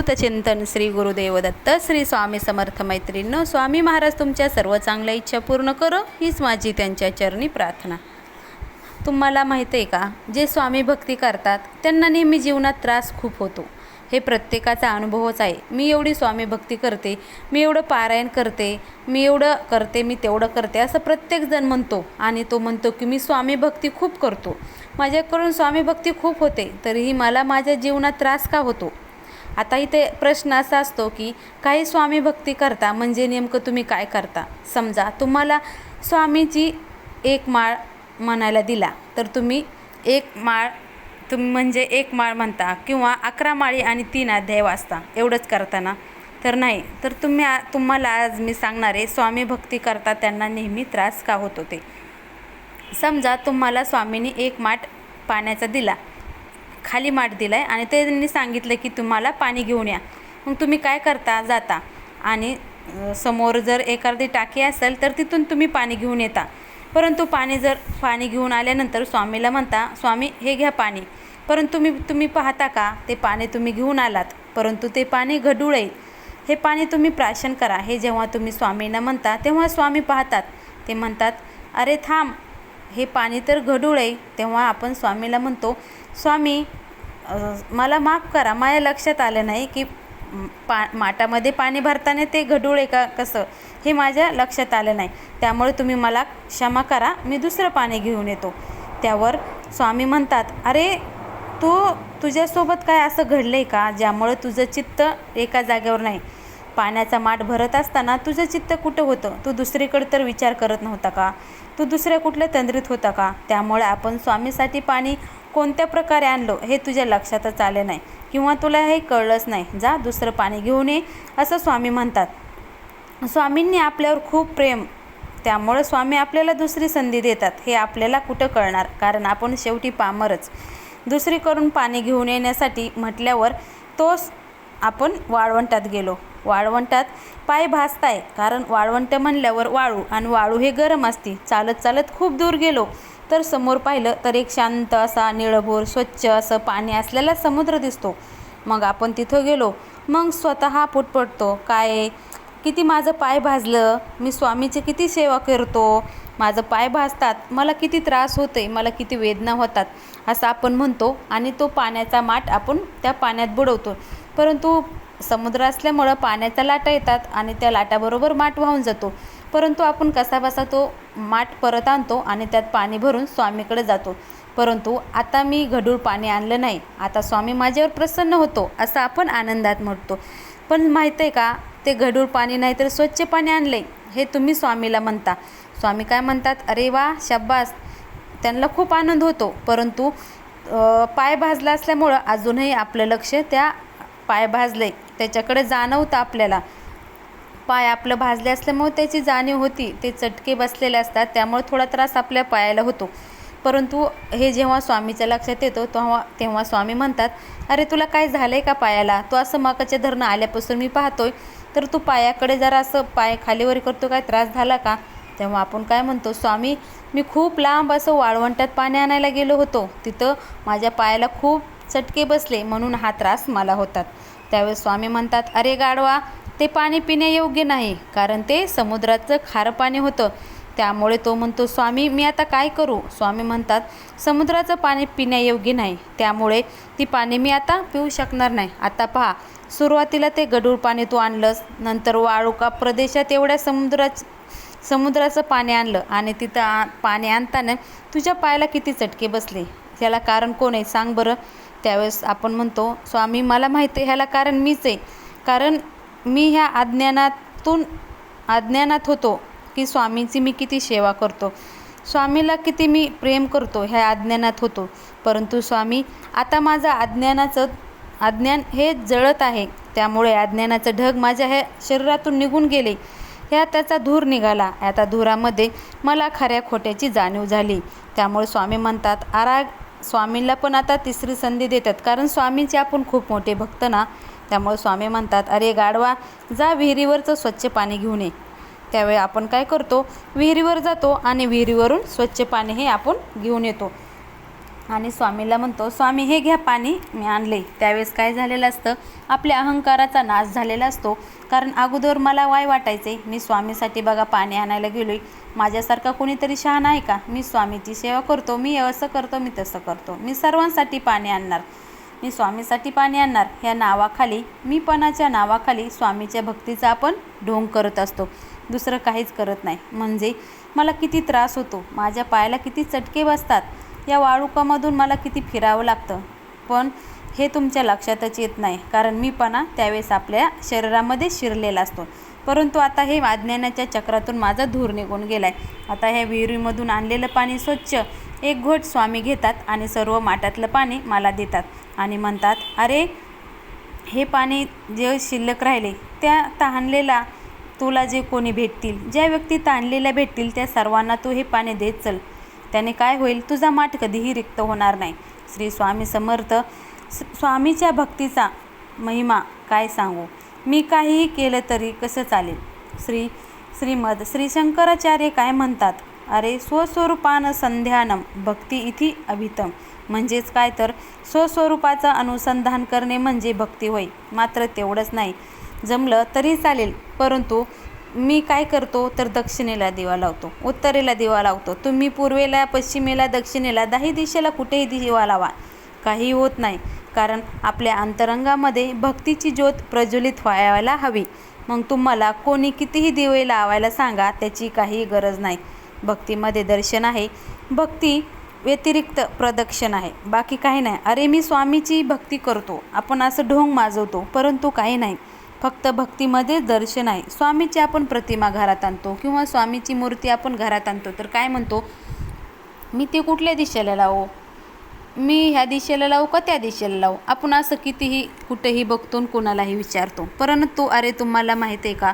चिंतन श्री गुरुदेव दत्त श्री स्वामी समर्थ मैत्रीणं स्वामी महाराज तुमच्या सर्व चांगल्या इच्छा पूर्ण करो हीच माझी त्यांच्या चरणी प्रार्थना. तुम्हाला माहीत आहे का जे स्वामी भक्ती करतात त्यांना नेहमी जीवनात त्रास खूप होतो. हे प्रत्येकाचा अनुभवच आहे. मी एवढी स्वामी भक्ती करते मी एवढं पारायण करते मी एवढं करते मी तेवढं करते असं प्रत्येकजण म्हणतो आणि तो म्हणतो की मी स्वामी भक्ती खूप करतो. माझ्याकडून स्वामी भक्ती खूप होते तरीही मला माझ्या जीवनात त्रास का होतो? आता इथे प्रश्न असा असतो की काही स्वामी भक्ती करता म्हणजे नेमकं तुम्ही काय करता? समजा तुम्हाला स्वामीची एक माळ म्हणायला दिला तर तुम्ही एक माळ तुम्ही म्हणजे एक माळ म्हणता किंवा अकरा माळी आणि तीन अध्याय वाचता एवढंच करताना? तर नाही तर तुम्ही तुम्हाला आज मी सांगणारे स्वामी भक्ती करता त्यांना नेहमी त्रास का होतो ते समजा तुम्हाला स्वामींनी एक माठ पाण्याचा दिला खाली माठ दिला आहे आणि ते त्यांनी सांगितलं की तुम्हाला पाणी घेऊन या. मग तुम्ही काय करता? जाता. आणि समोर जर एखादी टाकी असेल तर तिथून तुम्ही पाणी घेऊन येता. परंतु पाणी जर पाणी घेऊन आल्यानंतर स्वामीला म्हणता स्वामी हे घ्या पाणी. परंतु मी तुम्ही पाहता का? ते पाणी तुम्ही घेऊन आलात. परंतु ते पाणी घडूळ आहे. हे पाणी तुम्ही प्राशन करा. हे जेव्हा तुम्ही स्वामींना म्हणता तेव्हा स्वामी पाहतात. ते म्हणतात अरे थांब हे पाणी तर गढूळ आहे तेव्हा आपण स्वामीला म्हणतो स्वामी मला माफ करा माझ्या लक्षात आलं नाही की पा माठामध्ये पाणी भरताना ते घडूळ आहे का कसं? हे माझ्या लक्षात आलं नाही. त्यामुळे तुम्ही मला क्षमा करा मी दुसरं पाणी घेऊन येतो. त्यावर स्वामी म्हणतात अरे तू तुझ्यासोबत काय असं घडलं आहे का ज्यामुळे तुझं चित्त एका जागेवर नाही? पाण्याचा माठ भरत असताना तुझं चित्त कुठं होतं? तू दुसरीकडे तर विचार करत नव्हता का? तू दुसऱ्या कुठल्या तंद्रीत होता का? त्यामुळे आपण स्वामीसाठी पाणी कोणत्या प्रकारे आणलो हे तुझ्या लक्षातच आले नाही किंवा तुला हे कळलंच नाही. जा दुसरं पाणी घेऊन ये असं स्वामी म्हणतात. स्वामींनी आपल्यावर खूप प्रेम त्यामुळे स्वामी आपल्याला दुसरी संधी देतात. हे आपल्याला कुठं कळणार? कारण आपण शेवटी पामरच. दुसरीकडून पाणी घेऊन येण्यासाठी म्हटल्यावर तोच आपण वाळवंटात गेलो. वाळवंटात पाय भासताय कारण वाळवंट म्हणल्यावर वाळू आणि वाळू हे गरम असते. चालत चालत खूप दूर गेलो. तर समोर पाहिलं तर एक शांत असा निळभोर स्वच्छ असं पाणी असलेला समुद्र दिसतो. मग आपण तिथं गेलो. मग स्वतः पुटपटतो काय किती माझं पाय भाजलं? मी स्वामीची किती सेवा करतो? माझं पाय भाजतात मला किती त्रास होते मला किती वेदना होतात? असं आपण म्हणतो आणि तो पाण्याचा माठ आपण त्या पाण्यात बुडवतो. परंतु समुद्र असल्यामुळं पाण्याच्या लाटा येतात आणि त्या लाटाबरोबर माठ वाहून जातो. परंतु आपण कसाबसा तो माठ परत आणतो आणि त्यात पाणी भरून स्वामीकडे जातो. परंतु आता मी घडूळ पाणी आणलं नाही. आता स्वामी माझ्यावर प्रसन्न होतो असं आपण आनंदात म्हणतो. पण माहीत आहे का ते घडूळ पाणी नाही तर स्वच्छ पाणी आणले हे तुम्ही स्वामीला म्हणता. स्वामी काय म्हणतात अरे वा शब्बास! त्यांना खूप आनंद होतो. परंतु पाय भाजला असल्यामुळं अजूनही आपलं लक्ष त्या पाय भाजले त्याच्याकडे जाणवतं आपल्याला. पाय आपलं भाजले असल्यामुळे त्याची जाणीव होती. ते चटके बसलेले असतात त्यामुळे थोडा त्रास आपल्या पायाला होतो. परंतु हे जेव्हा स्वामीच्या लक्षात येतो तेव्हा तेव्हा स्वामी म्हणतात अरे तुला काय झालं आहे का पायाला? तू असं मकाच्या धरणं आल्यापासून मी पाहतोय. तर तू पायाकडे जरा असं पाय खालीवर करतो काय? त्रास झाला का? तेव्हा आपण काय म्हणतो स्वामी मी खूप लांब असं वाळवंटात पाणी आणायला गेलो होतो. तिथं माझ्या पायाला खूप चटके बसले म्हणून हा त्रास मला होतात. त्यावेळेस स्वामी म्हणतात अरे गाडवा ते पाणी पिण्यायोग्य नाही कारण ते समुद्राचं खारं पाणी होतं. त्यामुळे तो म्हणतो स्वामी मी आता काय करू? स्वामी म्हणतात समुद्राचं पाणी पिण्यायोग्य नाही. त्यामुळे ती पाणी मी आता पिऊ शकणार नाही. आता पहा सुरुवातीला ते गडूळ पाणी तू आणलंस नंतर वाळुका प्रदेशात एवढ्या समुद्राच समुद्राचं पाणी आणलं आणि तिथं आ पाणी आणताना तुझ्या पायाला किती चटके बसले? याला कारण कोण आहे? सांग बरं. त्यावेळेस आपण म्हणतो स्वामी मला माहिती आहे ह्याला कारण मीच आहे. कारण मी ह्या अज्ञानातून अज्ञानात होतो की स्वामींची मी किती सेवा करतो. स्वामीला किती मी प्रेम करतो ह्या अज्ञानात होतो. परंतु स्वामी आता माझं अज्ञानाचं अज्ञान हे जळत आहे. त्यामुळे अज्ञानाचं ढग माझ्या ह्या शरीरातून निघून गेले. ह्या त्याचा धूर निघाला. आता धुरामध्ये मला खऱ्या खोट्याची जाणीव झाली. त्यामुळे स्वामी म्हणतात आराग स्वामींना पण आता तिसरी संधी देतात. कारण स्वामींचे आपण खूप मोठे भक्त ना त्यामुळे स्वामी म्हणतात अरे गाडवा जा विहिरीवरचं स्वच्छ पाणी घेऊन ये. त्यावेळी आपण काय करतो विहिरीवर जातो आणि विहिरीवरून स्वच्छ पाणी हे आपण घेऊन येतो. आणि स्वामीला म्हणतो स्वामी हे घ्या पाणी. मी आणले. त्यावेळेस काय झालेलं असतं आपल्या अहंकाराचा नाश झालेला असतो. कारण अगोदर मला वाय वाटायचे मी स्वामीसाठी बघा पाणी आणायला गेलो आहे माझ्यासारखा कोणीतरी शहाण आहे का? मी स्वामीची सेवा करतो मी असं करतो मी तसं करतो. मी सर्वांसाठी पाणी आणणार. मी स्वामीसाठी पाणी आणणार. ह्या नावाखाली मीपणाच्या नावाखाली स्वामीच्या भक्तीचा आपण ढोंग करत असतो. दुसरं काहीच करत नाही. म्हणजे मला किती त्रास होतो. माझ्या पायाला किती चटके बसतात. या वाळुकामधून मला किती फिरावं लागतं? पण हे तुमच्या लक्षातच येत नाही कारण मीपणा त्यावेळेस आपल्या शरीरामध्ये शिरलेला असतो. परंतु आता हे अज्ञानाच्या चक्रातून माझा धूर निघून गेला आहे आता ह्या विहिरीमधून आणलेलं पाणी स्वच्छ एक घोट स्वामी घेतात आणि सर्व माठातलं पाणी मला देतात आणि म्हणतात अरे हे पाणी जे शिल्लक राहिले त्या तहानलेला तुला जे कोणी भेटतील ज्या व्यक्ती ताणलेल्या भेटतील त्या सर्वांना तू हे पाणी देत चल. त्याने काय होईल? तुझा माठ कधीही रिक्त होणार नाही. श्री स्वामी समर्थ स्वामीच्या भक्तीचा महिमा काय सांगू? मी काहीही केलं तरी कसं चालेल? श्री श्रीमद श्री शंकराचार्य काय म्हणतात? अरे स्वस्वरूपान संध्यानम भक्ती इथी अभितम. म्हणजेच काय तर? स्वस्वरूपाचं अनुसंधान करणे म्हणजे भक्ती होय. मात्र तेवढंच नाही. जमलं तरी चालेल. परंतु मी काय करतो तर दक्षिणेला दिवा लावतो उत्तरेला दिवा लावतो. तुम्ही पूर्वेला पश्चिमेला दक्षिणेला दाही दिशेला कुठेही दिवा लावा. काही होत नाही कारण आपल्या अंतरंगामध्ये भक्तीची ज्योत प्रज्वलित व्हायला हवी. मग तुम्हाला कोणी कितीही दिवे लावायला सांगा त्याची काही गरज नाही. भक्तीमध्ये दर्शन आहे. भक्ती व्यतिरिक्त प्रदक्षिण आहे. बाकी काही नाही. अरे मी स्वामीची भक्ती करतो. आपण असं ढोंग माजवतो परंतु काही नाही. फक्त भक्तीमध्ये दर्शन आहे. स्वामीची आपण प्रतिमा घरात आणतो किंवा स्वामीची मूर्ती आपण घरात आणतो तर काय म्हणतो? मी ते कुठल्या दिशेला लावू? मी ह्या दिशेला लावू का त्या दिशेला लावू? आपण असं कितीही कुठेही बघतो आणि कोणालाही विचारतो. परंतु अरे तुम्हाला माहीत आहे का?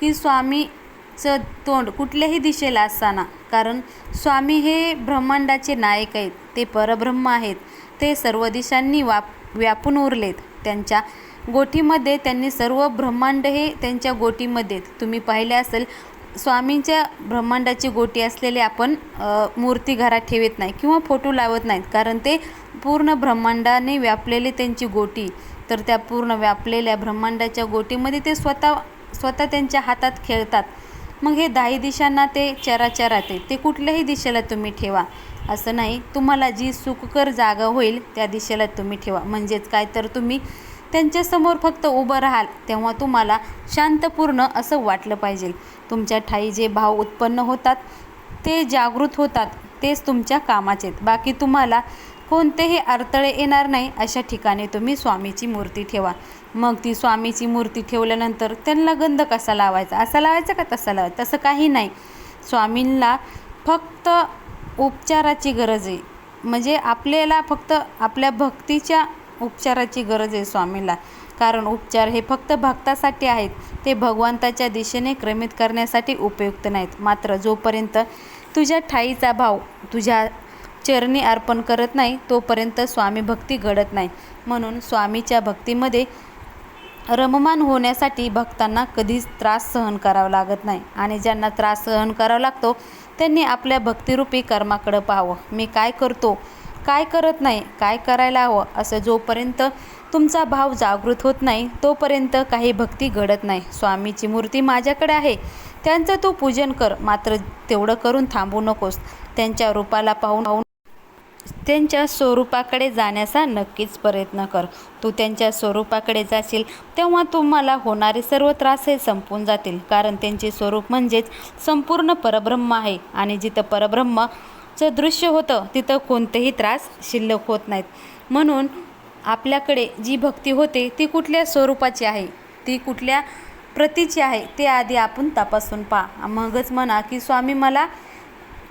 की स्वामीचं तोंड कुठल्याही दिशेला असताना कारण स्वामी हे ब्रह्मांडाचे नायक आहेत. ते परब्रह्म आहेत. ते सर्व दिशांनी वाप व्यापून उरलेत. त्यांच्या गोठीमध्ये त्यांनी सर्व ब्रह्मांड हे त्यांच्या गोटीमध्ये तुम्ही पाहिले असेल स्वामींच्या ब्रह्मांडाची गोटी असलेले आपण मूर्ती घरात ठेवत नाही किंवा फोटो लावत नाहीत. कारण ते पूर्ण ब्रह्मांडाने व्यापलेले त्यांची गोटी. तर त्या पूर्ण व्यापलेल्या ब्रह्मांडाच्या गोटीमध्ये ते स्वतः स्वतः त्यांच्या हातात खेळतात. मग हे दाही दिशांना ते चराचरात ते कुठल्याही दिशेला तुम्ही ठेवा. असं नाही. तुम्हाला जी सुखकर जागा होईल त्या दिशेला तुम्ही ठेवा. म्हणजेच काय? तर तुम्ही त्यांच्यासमोर फक्त उभं राहाल तेव्हा तुम्हाला शांतपूर्ण असं वाटलं पाहिजे. तुमच्या ठाई जे भाव उत्पन्न होतात ते जागृत होतात तेच तुमच्या कामाचे आहेत. बाकी तुम्हाला कोणतेही अडथळे येणार नाही अशा ठिकाणी तुम्ही स्वामीची मूर्ती ठेवा. मग ती स्वामीची मूर्ती ठेवल्यानंतर त्यांना गंध कसा लावायचा? असा लावायचा का तसा लावायचा? तसं काही नाही. स्वामींना फक्त उपचाराची गरज आहे. म्हणजे आपल्याला फक्त आपल्या भक्तीच्या उपचाराची गरज आहे स्वामीला. कारण उपचार हे फक्त भक्तासाठी आहेत. ते भगवंताच्या दिशेने क्रमित करण्यासाठी उपयुक्त नाहीत. मात्र जोपर्यंत तुझ्या ठाईचा भाव तुझ्या चरणी अर्पण करत नाही तोपर्यंत स्वामी भक्ती घडत नाही. म्हणून स्वामीच्या भक्तीमध्ये रममान होण्यासाठी भक्तांना कधीच त्रास सहन करावा लागत नाही. आणि ज्यांना त्रास सहन करावा लागतो त्यांनी आपल्या भक्तिरूपी कर्माकडं पाहावं. मी काय करतो? काय करत नाही काय करायला हवं असं जोपर्यंत तुमचा भाव जागृत होत नाही तोपर्यंत काही भक्ती घडत नाही. स्वामीची मूर्ती माझ्याकडे आहे. त्यांचं तू पूजन कर मात्र तेवढं करून थांबू नकोस. त्यांच्या रूपाला पाहून पाहून त्यांच्या स्वरूपाकडे जाण्याचा नक्कीच प्रयत्न कर. तू त्यांच्या स्वरूपाकडे जाशील तेव्हा तुम्हाला होणारे सर्व त्रास हे संपून जातील. कारण त्यांचे स्वरूप म्हणजेच संपूर्ण परब्रह्म आहे आणि जिथं जे दृश्य होतं तिथं कोणतेही त्रास शिल्लक होत नाहीत. म्हणून आपल्याकडे जी भक्ती होते ती कुठल्या स्वरूपाची आहे? ती कुठल्या प्रतीची आहे ते आधी आपण तपासून पहा. मगच म्हणा की स्वामी मला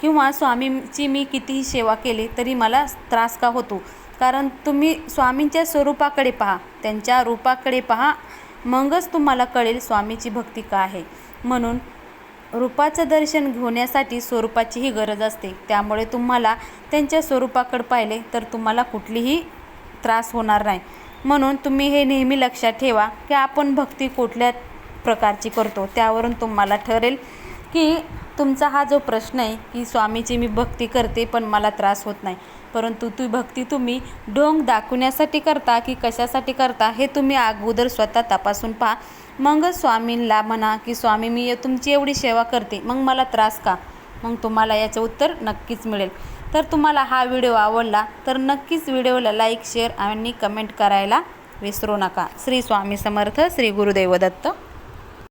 किंवा स्वामींची मी कितीही सेवा केली तरी मला त्रास का होतो? कारण तुम्ही स्वामींच्या स्वरूपाकडे पहा. त्यांच्या रूपाकडे पहा. मगच तुम्हाला कळेल स्वामीची भक्ती का आहे. म्हणून रूपाचं दर्शन घेण्यासाठी स्वरूपाचीही गरज असते. त्यामुळे तुम्हाला त्यांच्या स्वरूपाकडे पाहिले तर तुम्हाला कुठलीही त्रास होणार नाही. म्हणून तुम्ही हे नेहमी लक्षात ठेवा की आपण भक्ती कुठल्या प्रकारची करतो त्यावरून तुम्हाला ठरेल की तुमचा हा जो प्रश्न आहे की स्वामीची मी भक्ती करते पण मला त्रास होत नाही. परंतु तू भक्ती तुम्ही ढोंग दाखवण्यासाठी करता की कशासाठी करता हे तुम्ही अगोदर स्वतः तपासून पहा. मग स्वामींना म्हणा की स्वामी मी तुमची एवढी सेवा करते. मग मला त्रास का? मग तुम्हाला याचं उत्तर नक्कीच मिळेल. तर तुम्हाला हा व्हिडिओ आवडला तर नक्कीच व्हिडिओला लाईक शेअर आणि कमेंट करायला विसरू नका. श्री स्वामी समर्थ श्री गुरुदेव दत्त.